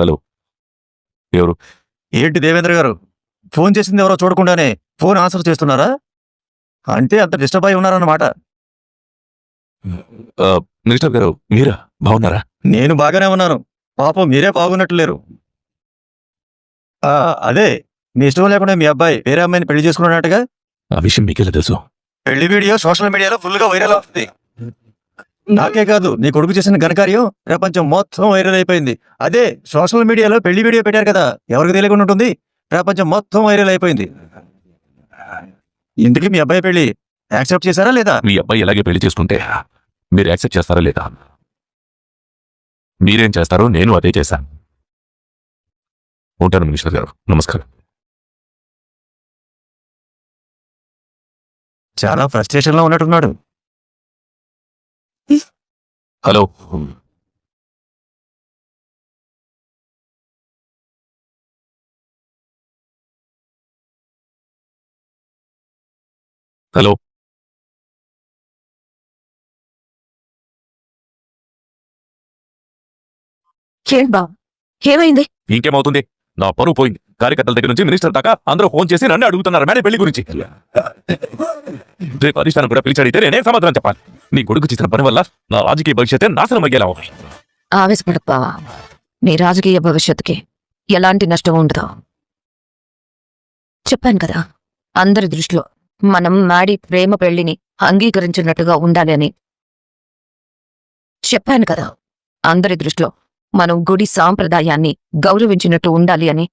Hello. ఎవరు? ఏంటి దేవేంద్ర గారు? ఫోన్ చేసింది ఎవరో చూడకుండానే ఫోన్ ఆన్సర్ చేస్తున్నారా? అంటే అంత డిస్టర్బ్ అయి ఉన్నారన్నమాట. మినిస్టర్ గారు మీరా? బాగున్నారా? నేను బాగానే ఉన్నాను. పాపం మీరే బాగున్నట్లు లేరు అదే మీ ఇష్టం లేకుండా మీ అబ్బాయి వేరే అమ్మాయిని పెళ్ళి చేసుకున్నట్టుగా ఆ విషయం మీకెలా తెలుసు? పెళ్ళి వీడియో సోషల్ మీడియాలో ఫుల్గా వైరల్ అవుతుంది. నాకే కాదు నీ కొడుకు చేసిన ఘనకార్యం ప్రపంచం మొత్తం వైరల్ అయిపోయింది. అదే సోషల్ మీడియాలో పెళ్ళి వీడియో పెట్టారు కదా ఎవరికి తెలియకుండా ఉంటుంది? ప్రపంచం మొత్తం వైరల్ అయిపోయింది. ఇందుకే మీ అబ్బాయి పెళ్ళి యాక్సెప్ట్ చేశారా లేదా? మీ అబ్బాయి ఎలాగే పెళ్ళి చేసుకుంటే మీరు యాక్సెప్ట్ చేస్తారా లేదా? మీరేం చేస్తారో నేను అదే చేశాను. ఉంటాను మినిస్టర్ గారు. నమస్కారం. చాలా ఫ్రస్ట్రేషన్లో ఉన్నట్టున్నాడు. హలో. హలో. బావ ఏమైంది? ఇంకేమవుతుంది? నా పరువు పోయింది. కార్యకర్తల దగ్గర నుంచి మినిస్టర్ దాకా అందరూ ఫోన్ చేసి నన్ను అడుగుతున్నారు మేడం పెళ్ళి గురించి. రేపు అధిష్టానం కూడా పిలిచి అడిగితే నేనే సమాధానం చెప్పాలి. నీ కొడుకు చేసిన పని వల్ల నా రాజకీయ భవిష్యత్తే నాశనం అయ్యేలా ఉంది. నీ రాజకీయ భవిష్యత్తుకి ఎలాంటి నష్టం ఉండదు. చెప్పాను కదా అందరి దృష్టిలో మనం మాడి ప్రేమ పెళ్ళిని అంగీకరించినట్టుగా ఉండాలి అని. చెప్పాను కదా అందరి దృష్టిలో మనం గుడి సాంప్రదాయాన్ని గౌరవించినట్టు ఉండాలి అని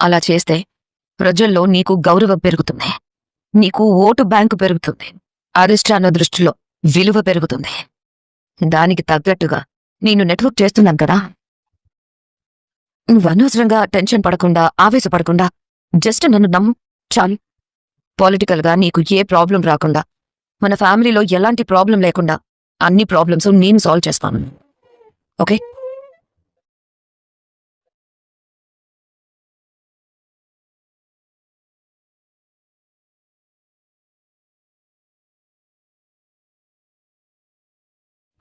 అలా చేస్తే ప్రజల్లో నీకు గౌరవం పెరుగుతుంది. నీకు ఓటు బ్యాంకు పెరుగుతుంది. అరిష్టాన దృష్టిలో విలువ పెరుగుతుంది. దానికి తగ్గట్టుగా నేను నెట్వర్క్ చేస్తున్నాను కదా. నువ్వు అనవసరంగా టెన్షన్ పడకుండా ఆవేశపడకుండా జస్ట్ నన్ను నమ్ము చాలు. పొలిటికల్గా నీకు ఏ ప్రాబ్లం రాకుండా మన ఫ్యామిలీలో ఎలాంటి ప్రాబ్లం లేకుండా అన్ని ప్రాబ్లమ్స్ నేను సాల్వ్ చేస్తాను. ఓకే?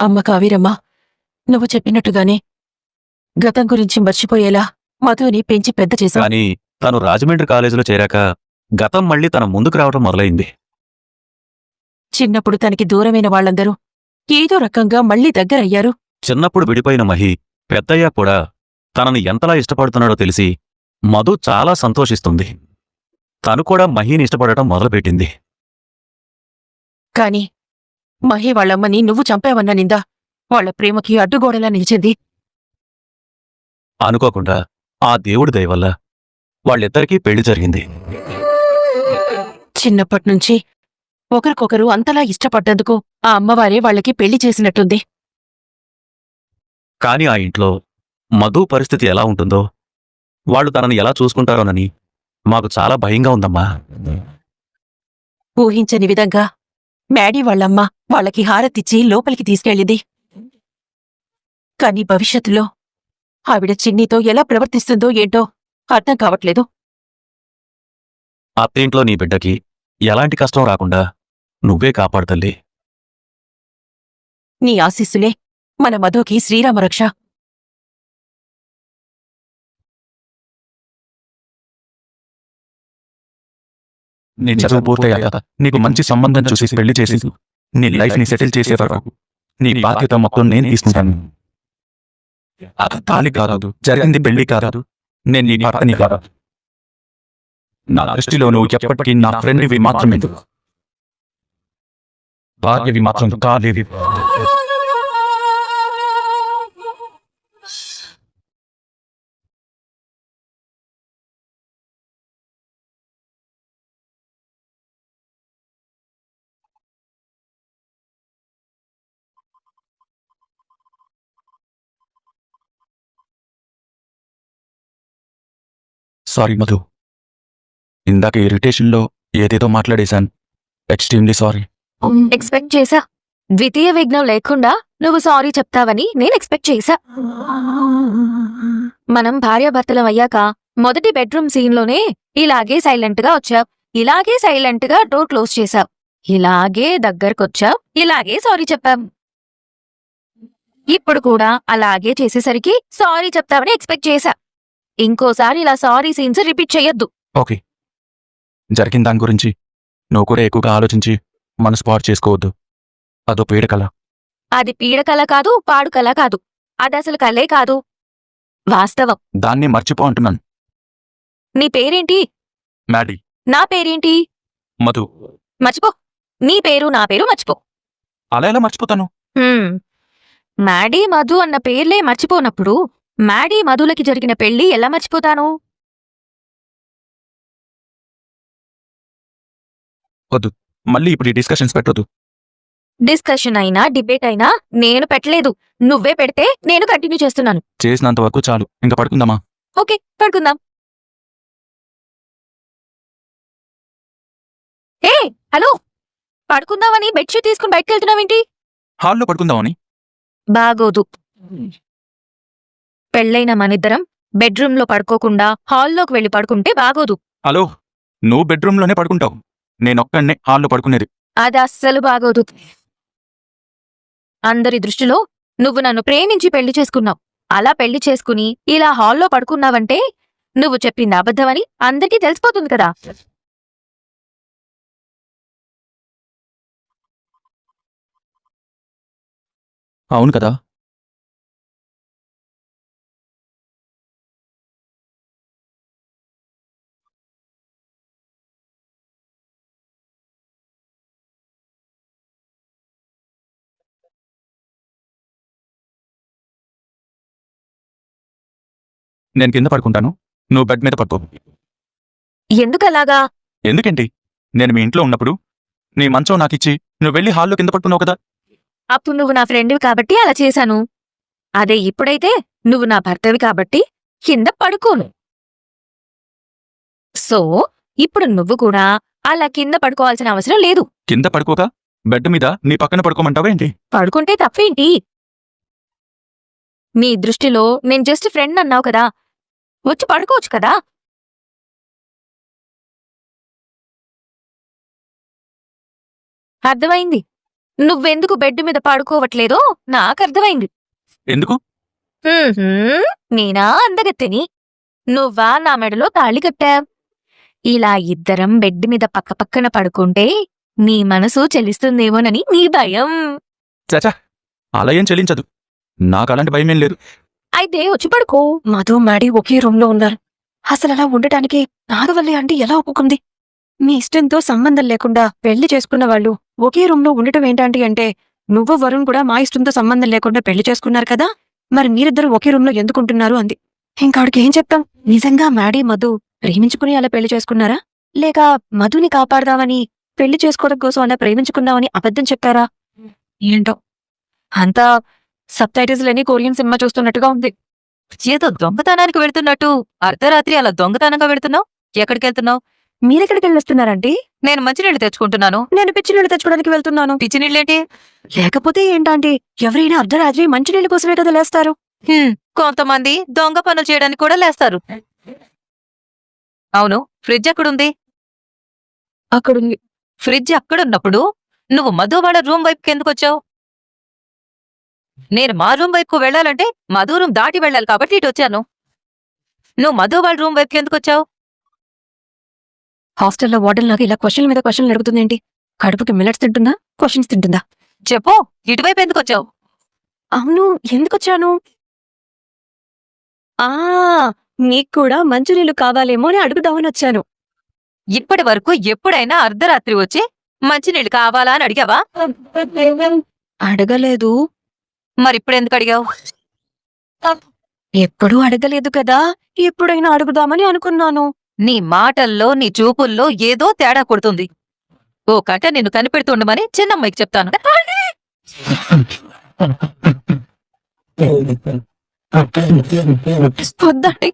అమ్మ కావిరమ్మ నువ్వు చెప్పినట్టుగానే గతం గురించి మర్చిపోయేలా మధుని పెంచి పెద్ద చేశావు. కానీ తను రాజమండ్రి కాలేజీలో చేరాక గతం మళ్ళీ తన ముందుకు రావడం మొదలైంది. చిన్నప్పుడు తనకి దూరమైన వాళ్ళందరూ ఏదో రకంగా మళ్ళీ దగ్గరయ్యారు. చిన్నప్పుడు విడిపోయిన మహి పెద్దయ్యా కూడా తనని ఎంతలా ఇష్టపడుతున్నాడో తెలిసి మధు చాలా సంతోషిస్తుంది. తను కూడా మహిని ఇష్టపడటం మొదలుపెట్టింది. కాని మహి వాళ్ళమ్మని నువ్వు చంపావన్న నిందా. వాళ్ళ ప్రేమకి అడ్డుగోడలా నిలిచింది. అనుకోకుండా ఆ దేవుడి దయ వల్ల వాళ్ళిద్దరికీ పెళ్ళి జరిగింది. చిన్నప్పట్నుంచి ఒకరికొకరు అంతలా ఇష్టపడ్డందుకు ఆ అమ్మవారే వాళ్ళకి పెళ్ళి చేసినట్టుంది. కాని ఆ ఇంట్లో మధు పరిస్థితి ఎలా ఉంటుందో వాళ్ళు తనని ఎలా చూసుకుంటారోనని మాకు చాలా భయంగా ఉందమ్మా. ఊహించని విధంగా మ్యాడీ వాళ్ళమ్మ వాళ్ళకి హారతిచ్చి లోపలికి తీసుకెళ్ళింది. కాని భవిష్యత్తులో ఆవిడ చిన్నితో ఎలా ప్రవర్తిస్తుందో ఏంటో అర్థం కావట్లేదు. అత్తింట్లో నీ బిడ్డకి ఎలాంటి కష్టం రాకుండా నువ్వే కాపాడుతల్లి నీ ఆశీస్సులే మన మధుకి శ్రీరామరక్ష. నీ చదువు పూర్తయ్యాక నీకు మంచి సంబంధం చూసి పెళ్ళి చేసి నీ లైఫ్ని సెటిల్ చేసే వరకు నీ బాధ్యత మొత్తం నేను తీసుకుంటాను. అది తాళి కాదు. జరిగింది పెళ్ళి కాదు. నేను నీ భర్తని కాదు. నా దృష్టిలో నువ్వు ఎప్పటికీ నా ఫ్రెండ్వి మాత్రమే. భార్యవి మాత్రం కాలేవి. సారీ మధు. ఇందాక ఇరిటేషన్లో ఏదేదో మాట్లాడేశాను. Extremely sorry. ఎక్స్పెక్ట్ చేశా? ద్వితీయ విఘ్నం లేకుండా నువ్వు సారీ చెప్తావని నేను ఎక్స్పెక్ట్ చేశా. మనం భార్యాభర్తలం అయ్యాక మొదటి బెడ్రూమ్ సీన్లోనే ఇలాగే సైలెంట్గా వచ్చావు. ఇలాగే సైలెంట్గా డోర్ క్లోజ్ చేశావు. ఇలాగే దగ్గరకొచ్చావు. ఇలాగే సారీ చెప్పాం ఇప్పుడు కూడా అలాగే చేసేసరికి సారీ చెప్తావని ఎక్స్పెక్ట్ చేశా. ఇంకోసారి ఇలా సారీ సీన్స్ రిపీట్ చెయ్యొద్దు. ఓకే. జరిగిన దాని గురించి నువ్వు కూడా ఎక్కువగా ఆలోచించి మనసు పాడు చేసుకోవద్దు. అదో పీడకల అది పీడకల కాదు పాడుకల కాదు. అది అసలు కలే కాదు. వాస్తవం. దాన్ని మర్చిపో అంటున్నాను. నీ పేరేంటి? మ్యాడీ. నా పేరేంటి? మధు. మర్చిపో. నీ పేరు నా పేరు మర్చిపో. అలా ఎలా మర్చిపోతాను. మ్యాడీ మధు అన్న పేర్లే మర్చిపోనప్పుడు మ్యాడీ మధులకి జరిగిన పెళ్ళి ఎలా మర్చిపోతాను? మళ్ళీ ఇప్పుడు ఈ డిస్కషన్స్ పెట్టొద్దు. డిస్కషన్ అయినా డిబేట్ అయినా నేను పెట్టలేదు. నువ్వే పెడితే నేను కంటిన్యూ చేస్తున్నాను. చేసినంత వరకు చాలు. ఇంకా పడుకుందామా? ఓకే పడుకుందాం. ఏ హలో! పడుకుందామని బెడ్షీట్ తీసుకుని బయటకు వెళ్తున్నావేంటి? హాల్లో పడుకుందామని. బాగోదు. పెళ్ళైన మనిద్దరం బెడ్రూమ్లో పడుకోకుండా హాల్లోకి వెళ్ళి పడుకుంటే బాగోదు. హలో నువ్వు బెడ్రూమ్లోనే పడుకుంటావు. నేనొక్కడనే హాల్లో పడుకునేది. అది అస్సలు బాగోదు. అందరి దృష్టిలో నువ్వు నన్ను ప్రేమించి పెళ్ళి చేసుకున్నావు. అలా పెళ్ళి చేసుకుని ఇలా హాల్లో పడుకున్నావంటే నువ్వు చెప్పింది అబద్ధమని అందరికీ తెలిసిపోతుంది కదా. అవును కదా నేను కింద పడుకుంటాను. నువ్వు బెడ్ మీద పడుకో. ఎందుకలాగా? ఎందుకేంటి? నేను మీ ఇంట్లో ఉన్నప్పుడు నీ మంచం నాకిచ్చి నువ్వు వెళ్ళి హాల్లో కింద పడుకున్నావు కదా? అప్పుడు నువ్వు నా ఫ్రెండ్వి కాబట్టి అలా చేశాను. అదే ఇప్పుడైతే నువ్వు నా భర్తవి కాబట్టి కింద పడుకోను. సో ఇప్పుడు నువ్వు కూడా అలా కింద పడుకోవాల్సిన అవసరం లేదు. కింద పడుకోక? బెడ్ మీద? నీ పక్కన పడుకోమంటావా ఏంటి? పడుకుంటే తప్పేంటి? నీ దృష్టిలో నేను జస్ట్ ఫ్రెండ్ అన్నావు కదా వచ్చి పడుకోవచ్చు కదా? అర్థమైంది. నువ్వెందుకు బెడ్ మీద పడుకోవట్లేదో నాకు అర్థమైంది ఎందుకు నేనా అందగత్తెని? నువ్వా నా మెడలో తాళి కట్టావ్. ఇలా ఇద్దరం బెడ్ మీద పక్కపక్కన పడుకుంటే నీ మనసు చెలిస్తుందేమోనని నీ భయం. చాచా అలా ఏం చెల్లించదు నాకు అలాంటి భయం ఏం లేదు. అయితే వచ్చి పడుకో. మధు మ్యాడీ ఒకే రూమ్లో ఉన్నారు. అసలు అలా ఉండటానికి నాగవల్లి అంటే ఎలా ఒప్పుకుంది? మీ ఇష్టంతో సంబంధం లేకుండా పెళ్ళి చేసుకున్న వాళ్ళు ఒకే రూమ్లో ఉండటం ఏంటంటే అంటే నువ్వు వరుణ్ కూడా మా ఇష్టంతో సంబంధం లేకుండా పెళ్ళి చేసుకున్నారు కదా? మరి మీరిద్దరు ఒకే రూమ్లో ఎందుకుంటున్నారు అంది. ఇంకాడికి ఏం చెప్తాం? నిజంగా మ్యాడీ మధు ప్రేమించుకుని అలా పెళ్ళి చేసుకున్నారా? లేక మధుని కాపాడదామని పెళ్ళి చేసుకోవడం కోసం అలా ప్రేమించుకున్నామని అబద్ధం చెప్పారా? ఏంటో? అంతా సబ్ టైటిల్స్ లేని కొరియన్ సినిమా చూస్తున్నట్టుగా ఉంది. ఏదో దొంగతనానికి వెళ్తున్నట్టు అర్ధరాత్రి అలా దొంగతనంగా వెళ్తున్నావు? ఎక్కడికి వెళ్తున్నావు మీరెక్కడికి వెళ్ళొస్తున్నారండి నేను మంచినీళ్ళు తెచ్చుకుంటున్నాను. నేను పిచ్చి నీళ్ళు తెచ్చుకోవడానికి వెళ్తున్నాను. పిచ్చి నీళ్ళేంటి లేకపోతే ఏంటంటే ఎవరైనా అర్ధరాత్రి మంచినీళ్ళ కోసమే కదా లేస్తారు? కొంతమంది దొంగ పనులు చేయడానికి కూడా లేస్తారు. అవును ఫ్రిడ్జ్ ఎక్కడుంది? అక్కడుంది. ఫ్రిడ్జ్ అక్కడున్నప్పుడు నువ్వు మధు వాళ్ళ రూమ్ వైపుకి ఎందుకు వచ్చావు నేను మా రూమ్ వైపుకు వెళ్ళాలంటే మధు రూమ్ దాటి వెళ్ళాలి కాబట్టి ఇటు వచ్చాను. నువ్వు మధు వాళ్ళ రూమ్ వైపుకి ఎందుకు వచ్చావు? హాస్టల్లో వార్డెన్ లాగా ఇలా క్వశ్చన్ల మీద క్వశ్చన్లు అడుగుతుందేంటి కడుపుకి మిల్లెట్స్ తింటుందా? క్వశ్చన్స్ తింటుందా? చెప్పు ఇటువైపు ఎందుకు వచ్చావు? అవును ఎందుకొచ్చాను ఆ నీకు కూడా మంచినీళ్ళు కావాలేమో అని అడుగుదామని వచ్చాను. ఇప్పటి వరకు ఎప్పుడైనా అర్ధరాత్రి వచ్చి మంచినీళ్ళు కావాలా అని అడిగావా? అడగలేదు. మరిప్పుడెందుకు అడిగావు ఎప్పుడూ అడగలేదు కదా ఎప్పుడైనా అడుగుదామని అనుకున్నాను. నీ మాటల్లో నీ చూపుల్లో ఏదో తేడా కొడుతుంది. ఓ కట నిన్ను కనిపెడుతుండమని చిన్నమ్మాయికి చెప్తాను. వద్దండి.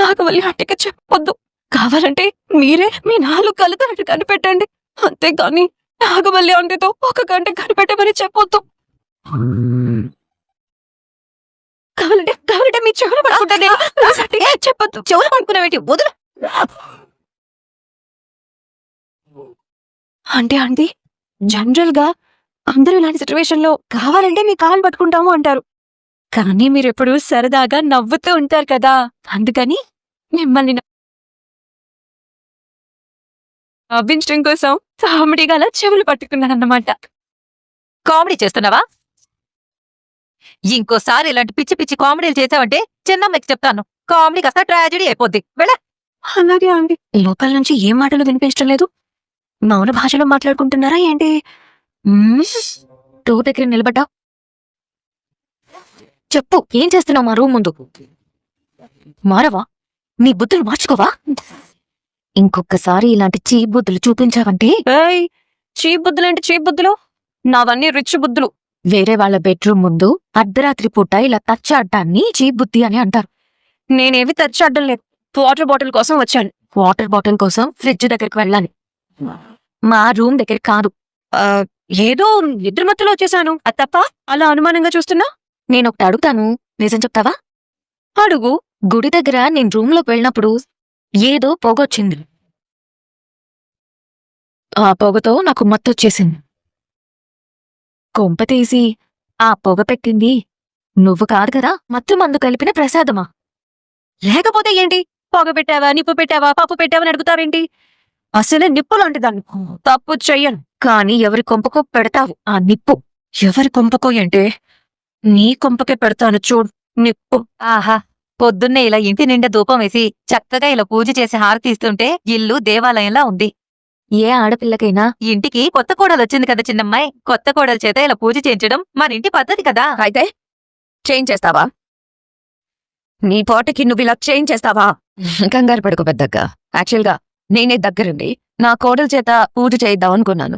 నాకు మళ్ళీ అట్టక చెప్పొద్దు. కావాలంటే మీరే మీ నాలుగు కళ్ళతో అటు కనిపెట్టండి. అంతేగాని నాగవల్లి అంటేతో ఒక గంట కనిపెట్టమని చెప్పొద్దు. కావాలంటే కావాలంటే మీ చెవులు పడుకుంటా నేను. రాసండి, చెప్పొద్దు. చెవులు వదులు. అంటే అండి జనరల్గా అందరూ ఇలాంటి సిచ్యువేషన్లో కావాలంటే మీ కాలు పట్టుకుంటాము అంటారు. కానీ మీరు ఎప్పుడు సరదాగా నవ్వుతూ ఉంటారు కదా. అందుకని మిమ్మల్ని నవ్వించడం కోసం కామెడీగా అలా చెవులు పట్టుకున్నానన్నమాట. కామెడీ చేస్తున్నావా? ఇంకోసారి ఇలాంటి పిచ్చి పిచ్చి కామెడీలు చేసావంటే చిన్నమ్మకి చెప్తాను. కామెడీ కాస్త ట్రాజడీ అయిపోద్ది. వెళ్ళ. అలాగే అండి. లోపల నుంచి ఏం మాటలు వినిపించడం లేదు? మౌన భాషలో మాట్లాడుకుంటున్నారా ఏంటి? మ్మ్. డోర్ దగ్గర నిలబడ్డా? చెప్పు ఏం చేస్తున్నావు మా రూమ్ ముందు? మారవా? నీ బుద్ధులు మార్చుకోవా? ఇంకొకసారి ఇలాంటి చీ బుద్ధులు చూపించావంటే? ఏయ్ చీప్ బుద్ధులు అంటే చీప్ బుద్ధులు? నావన్నీ రిచ్ బుద్ధులు. వేరే వాళ్ళ బెడ్రూమ్ ముందు అర్ధరాత్రి పూట ఇలా టచ్ ఆడటాన్ని చీ బుద్ధి అని అంటారు. నేనేవి తెచ్చి అడ్డం లేదు. వాటర్ బాటిల్ కోసం వచ్చాను. వాటర్ బాటిల్ కోసం ఫ్రిడ్జ్ దగ్గరికి వెళ్ళాలి. మా రూమ్ దగ్గర కాదు. ఏదో నిద్ర మత్తులో వచ్చేసాను. అది తప్ప అలా అనుమానంగా చూస్తున్నా? నేను ఒకటి అడుగుతాను. నిజం చెప్తావా? అడుగు. గుడి దగ్గర నేను రూమ్లోకి వెళ్ళినప్పుడు ఏదో పొగొచ్చింది ఆ పొగతో నాకు మత్తొచ్చేసింది కొంప తీసి ఆ పొగ పెట్టింది నువ్వు కాదు కదా మత్తు మందు కలిపిన ప్రసాదమా? లేకపోతే ఏంటి? పొగ పెట్టావా నిప్పు పెట్టావా పప్పు పెట్టావా అని అడుగుతావేంటి? అసలే నిప్పు లాంటి దాన్ని తప్పు చెయ్యను. కాని ఎవరి కొంపకో పెడతావు ఆ నిప్పు. ఎవరి కొంపకో ఏంటి? నీ కొంపకే పెడతాను చూడు నిప్పు. ఆహా పొద్దున్నే ఇలా ఇంటి నిండా ధూపం వేసి చక్కగా ఇలా పూజ చేసి హారతి ఇస్తుంటే ఇల్లు దేవాలయంలా ఉంది. ఏ ఆడపిల్లకైనా ఇంటికి కొత్త కోడలు వచ్చింది కదా చిన్నమ్మాయి. కొత్త కోడల చేత ఇలా పూజ చేయించడం మన ఇంటి పద్ధతి కదా. అయితే చేంజ్ చేస్తావా? నీ పాటకి నువ్వు ఇలా చేంజ్ చేస్తావా? కంగారు పడుకో పెద్దక్క. యాక్చువల్గా నేనే దగ్గరుండి నా కోడల చేత పూజ చేయిద్దాం అనుకున్నాను.